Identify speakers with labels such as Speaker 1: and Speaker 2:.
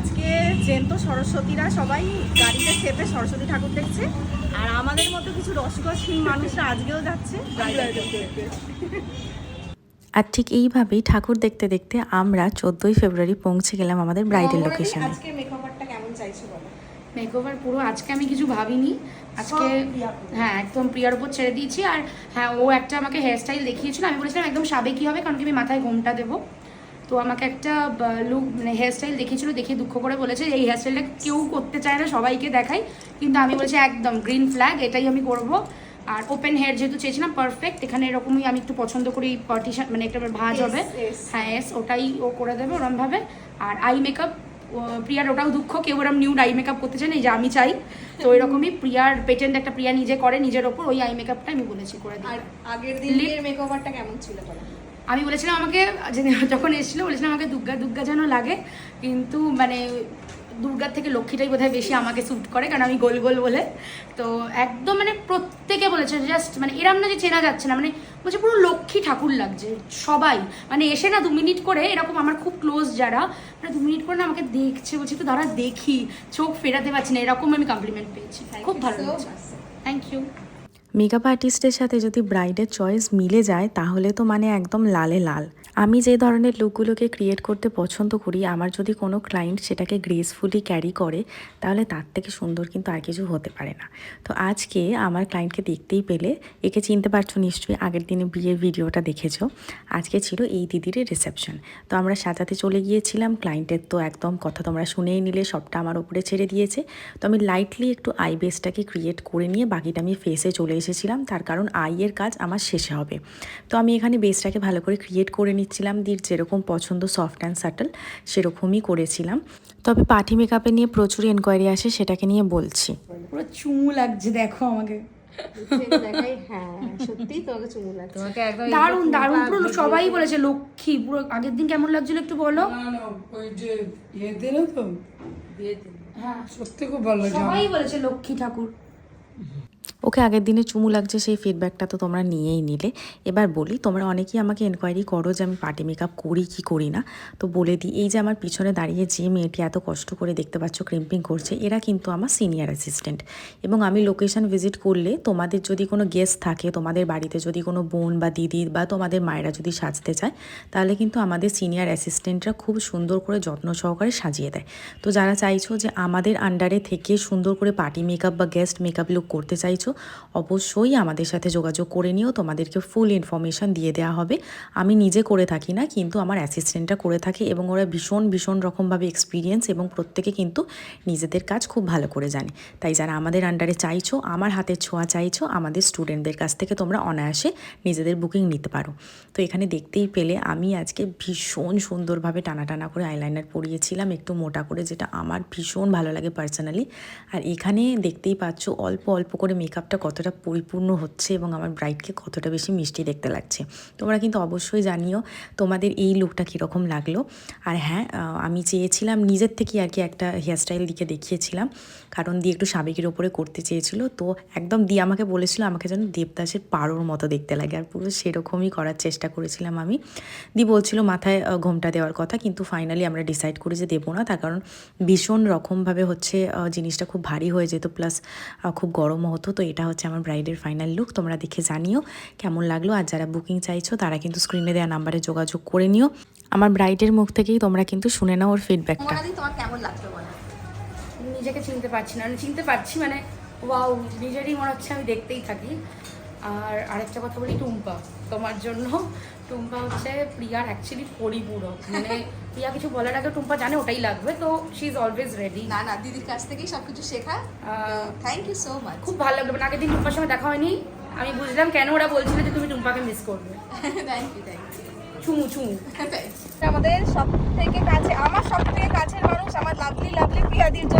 Speaker 1: আজকে জেন্ত সরস্বতীরা সবাই গাড়িতে চেপে সরস্বতী ঠাকুর দেখছে। আর আমাদের মতো কিছু রসগসহীন মানুষরা আজকেও যাচ্ছে।
Speaker 2: আর ঠিক এইভাবেই ঠাকুর দেখতে দেখতে আমরা চোদ্দোই ফেব্রুয়ারি পৌঁছে গেলাম আমাদের ব্রাইডাল লোকেশনে
Speaker 1: আজকে মেকআপটা কেমন চাইছো বলো?
Speaker 3: মেকওভার পুরো আজকে আমি কিছু ভাবিনি। আজকে
Speaker 1: সব প্রিয়ার উপর।
Speaker 3: হ্যাঁ একদম প্রিয়ার উপর ছেড়ে দিয়েছি। আর হ্যাঁ ও একটা আমাকে হেয়ার স্টাইল দেখিয়েছিল। আমি বলেছিলাম একদম সাবেকি হবে কারণ কি আমি মাথায় ঘোমটা দেবো। তো আমাকে একটা লুক মানে হেয়ার স্টাইল দেখিয়েছিল দেখিয়ে দুঃখ করে বলেছে যে এই হেয়ার স্টাইলটা কেউ করতে চায় না সবাইকে দেখাই। কিন্তু আমি বলেছি একদম গ্রিন ফ্ল্যাগ এটাই আমি করব। আর ওপেন হেয়ার যেহেতু চেয়েছিলাম পারফেক্ট এখানে এরকমই আমি একটু পছন্দ করি পার্টিশন মানে একটা ভাঁজ হবে. হ্যাঁ yes, ওটাই ও করে দেবে ওরমভাবে। আর আই মেকআপ প্রিয়ার ওটাও দুঃখ কেউ ওরম নিউ আই মেকআপ করতে চায় না এই যে আমি চাই। তো এরকমই প্রিয়ার পেটেন্ট একটা প্রিয়া নিজে করে নিজের ওপর ওই আই মেকআপটা আমি বলেছি করে দিই
Speaker 1: আর আগের দিনের মেকওভারটা কেমন ছিল
Speaker 3: আমি বলেছিলাম আমাকে যখন এসেছিল বলেছিলাম আমাকে দুর্গা দুর্গা যেন লাগে কিন্তু মানে দুর্গার থেকে লক্ষ্মীটাই বোধহয় বেশি আমাকে স্যুট করে কারণ আমি গোল গোল বলে। তো একদম মানে প্রত্যেকে বলেছে জাস্ট মানে এরম না যে চেনা যাচ্ছে না মানে বলছে পুরো লক্ষ্মী ঠাকুর লাগছে সবাই। মানে এসে না দু মিনিট করে এরকম আমার খুব ক্লোজ যারা মানে দু মিনিট করে না আমাকে দেখছে বলছি তো দাঁড়া দেখি চোখ ফেরাতে পারছি না এরকম আমি কমপ্লিমেন্ট পেয়েছি। খুব ভালো লাগছে। থ্যাংক ইউ
Speaker 2: মেকআপ আর্টিস্টের সাথে যদি ব্রাইডের চয়েস মিলে যায় তাহলে তো মানে একদম লালে লাল। আমি যে ধরনের লুকগুলোকে ক্রিয়েট করতে পছন্দ করি, আমার যদি কোনো ক্লায়েন্ট সেটাকে গ্রেসফুলি ক্যারি করে, তাহলে তার থেকে সুন্দর কিন্তু আর কিছু হতে পারে না। তো আজকে আমার ক্লায়েন্টকে দেখতেই পেলে, একে চিনতে পারছ নিশ্চয়ই, আগের দিনে বিয়ের ভিডিওটা দেখেছ। আজকে ছিল এই দিদির রিসেপশন তো আমরা সাজাতে চলে গিয়েছিলাম ক্লায়েন্টের তো একদম কথা তোমরা শুনেই নিলে, সবটা আমার উপরে ছেড়ে দিয়েছে। তো আমি লাইটলি একটু আই বেসটাকে ক্রিয়েট করে নিয়ে বাকিটা আমি ফেসে চলে এসেছিলাম, তার কারণ আইয়ের কাজ আমার শেষে হবে। তো আমি এখানে বেসটাকে ভালো করে ক্রিয়েট করে নিচ্ছিলাম দির যেরকম পছন্দ সফট অ্যান্ড সাটল সেরকমই করেছিলাম। তবে পার্টি মেকআপে নিয়ে প্রচুর এনকোয়ারি আসে সেটাকে নিয়ে বলছি।
Speaker 3: পুরো চুমু লাগছে দেখো আমাকে।
Speaker 1: দেখাই হ্যাঁ
Speaker 3: পুরো সবাই বলেছে লক্ষ্মী পুরো আগের দিন কেমন লাগছিল একটু বলো?
Speaker 4: না না ওই যে ইয়ে তো?
Speaker 3: হ্যাঁ।
Speaker 4: সত্যি খুব ভালো
Speaker 3: সবাই বলেছে লক্ষ্মী ঠাকুর।
Speaker 2: ওকে আগের দিনে চুমু লাগছে সেই ফিডব্যাকটা তো তোমরা নিয়েই নিলে। এবার বলি, তোমরা অনেকেই আমাকে এনকোয়ারি করো যে আমি পার্টি মেকআপ করি কি করি না। তো বলে দিই, এই যে আমার পিছনে দাঁড়িয়ে যে মেয়েটি এত কষ্ট করে দেখতে পাচ্ছ ক্রিম্পিং করছে, এরা কিন্তু আমার সিনিয়র অ্যাসিস্ট্যান্ট এবং আমি লোকেশন ভিজিট করলে তোমাদের যদি কোনো গেস্ট থাকে, তোমাদের বাড়িতে যদি কোনো বোন বা দিদি বা তোমাদের মায়েরা যদি সাজতে চায়, তাহলে কিন্তু আমাদের সিনিয়র অ্যাসিস্ট্যান্টরা খুব সুন্দর করে যত্ন সহকারে সাজিয়ে দেয়। তো যারা চাইছো যে আমাদের আন্ডারে থেকে সুন্দর করে পার্টি মেকআপ বা গেস্ট মেকআপ লুক করতে চাইছো অবশ্যই আমাদের সাথে যোগাযোগ করে নিও। তোমাদেরকে ফুল ইনফরমেশন দিয়ে দেওয়া হবে। আমি নিজে করে থাকি না, কিন্তু আমার অ্যাসিস্ট্যান্টরা করে থাকে এবং ওরা ভীষণ ভীষণ রকমভাবে এক্সপিরিয়েন্স এবং প্রত্যেকে কিন্তু নিজেদের কাজ খুব ভালো করে জানে। তাই যারা আমাদের আন্ডারে চাইছো, আমার হাতের ছোঁয়া চাইছো, আমাদের স্টুডেন্টদের কাছ থেকে তোমরা অনায়াসে নিজেদের বুকিং নিতে পারো। তো এখানে দেখতেই পেলে, আমি আজকে ভীষণ সুন্দরভাবে টানা টানা করে আইলাইনার পরিয়েছিলাম, একটু মোটা করে, যেটা আমার ভীষণ ভালো লাগে পার্সোনালি আর এখানে দেখতেই পাচ্ছ, অল্প অল্প করে মেকআপটা কতটা পরিপূর্ণ হচ্ছে এবং আমার ব্রাইডকে কতটা বেশি মিষ্টি দেখতে লাগছে। তোমরা কিন্তু অবশ্যই জানিও তোমাদের এই লুকটা কীরকম লাগল। আর হ্যাঁ আমি চেয়েছিলাম নিজের থেকে আর কি একটা হেয়ারস্টাইল দিকে দেখিয়েছিলাম। কারণ দিয়ে একটু সাবেকের ওপরে করতে চেয়েছিল। তো একদম দিয়ে আমাকে বলেছিল, আমাকে যেন দেবদাসের পাড়োর মতো দেখতে লাগে। আর পুরো সেরকমই করার চেষ্টা করেছিলাম আমি। দি বলছিল, মাথায় ঘোমটা দেওয়ার কথা। কিন্তু ফাইনালি আমরা ডিসাইড করি যে দেবো না। তার কারণ ভীষণ রকমভাবে হচ্ছে জিনিসটা খুব ভারী হয়ে যেত। প্লাস খুব গরমও হতো। তো এটা হচ্ছে আমার ব্রাইডের ফাইনাল লুক তোমরা দেখে জানিও কেমন লাগল। আর যারা বুকিং চাইছো তারা কিন্তু স্ক্রিনে দেওয়া নাম্বারে যোগাযোগ করে নিও। আমার ব্রাইডের মুখ থেকেই তোমরা কিন্তু শুনে নাও ওর ফিডব্যাকটা
Speaker 1: তোমার কেমন লাগল বলো
Speaker 3: নিজেকে চিনতে পারছি না। আমি চিনতে পারছি মানে ওয়াও নিজেরই মনে হচ্ছে আমি দেখতেই থাকি। আর আরেকটা কথা বলি টুম্পা তোমার জন্য টুম্পা হচ্ছে প্রিয়ার অ্যাকচুয়ালি পরিপূরক। মানে প্রিয়া কিছু বলার আগে টুম্পা জানে ওটাই লাগবে তো শি ইজ অলওয়েজ রেডি
Speaker 1: না না দিদির কাছ থেকেই সবকিছু শেখা। থ্যাংক ইউ সো মাচ
Speaker 3: খুব ভালো লাগল মানে আগের দিন টুম্পার সঙ্গে দেখা হয়নি। আমি বুঝলাম কেন ওরা বলছিল যে তুমি টুম্পাকে মিস করবে।
Speaker 1: থ্যাংক ইউ থ্যাংক
Speaker 3: চুমু চুমু।
Speaker 1: ইউ আমাদের সব থেকে কাছে আমার সব থেকে কাছের মানুষ আমার লাভলি লাভলি প্রিয়াদির জন্য